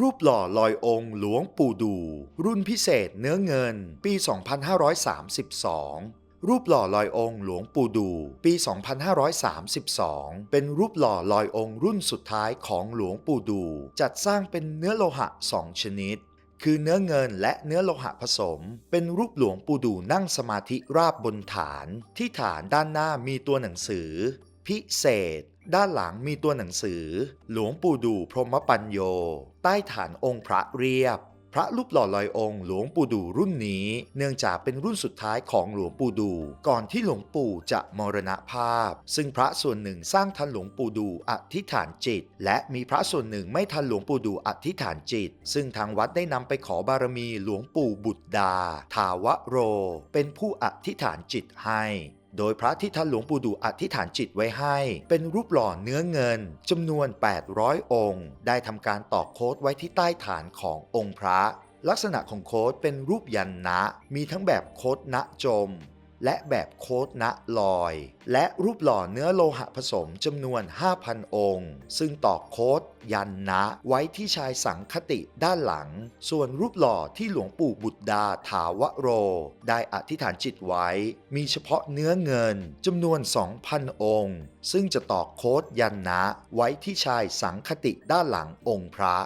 รูปหล่อลอยองค์หลวงปู่ดู รุ่นพิเศษเนื้อเงิน ปี 2532รูปหล่อลอยองค์หลวงปู่ดู ปี 2532 เป็นรูปหล่อลอยองค์รุ่นสุดท้ายของหลวงปู่ดู จัดสร้างเป็นเนื้อโลหะสองชนิด คือเนื้อเงินและเนื้อโลหะผสม เป็นรูปหลวงปู่ดูนั่งสมาธิราบบนฐาน ที่ฐานด้านหน้ามีตัวหนังสือ พิเศษ ด้านหลังมีตัวหนังสือ หลวงปู่ดูพรหมปัญโย ใต้ฐานองค์พระเรียบ พระรูปหล่อลอยองค์หลวงปู่ดูรุ่นนี้ เนื่องจากเป็นรุ่นสุดท้ายของหลวงปู่ดู ก่อนที่หลวงปู่จะมรณภาพ ซึ่งพระส่วนหนึ่งสร้างทันหลวงปู่ดูอธิษฐานจิต และมีพระส่วนหนึ่งไม่ทันหลวงปู่ดูอธิษฐานจิต ซึ่งทางวัดได้นำไปขอบารมีหลวงปู่บุตรดา ทาวโร เป็นผู้อธิษฐานจิตให้ โดยพระที่ท่านหลวงปู่ดูอธิษฐานจิตไว้ให้ เป็นรูปหล่อเนื้อเงินจำนวน 800 องค์ ได้ทำการตอกโค้ดไว้ที่ใต้ฐานขององค์พระ ลักษณะของโค้ดเป็นรูปยันนะ มีทั้งแบบโค้ดณจม และแบบโค้ดณลอย และรูปหล่อเนื้อโลหะผสมจำนวน 5,000 องค์ ซึ่งตอกโค้ดยันนะ ไว้ที่ชายสังคติด้านหลัง ส่วนรูปหล่อที่หลวงปู่บุตรดาถาวโร ได้อธิษฐานจิตไว้ มีเฉพาะเนื้อเงินจำนวน 2,000 องค์ ซึ่งจะตอกโค้ดยันนะ ไว้ที่ชายสังคติด้านหลังองค์พระ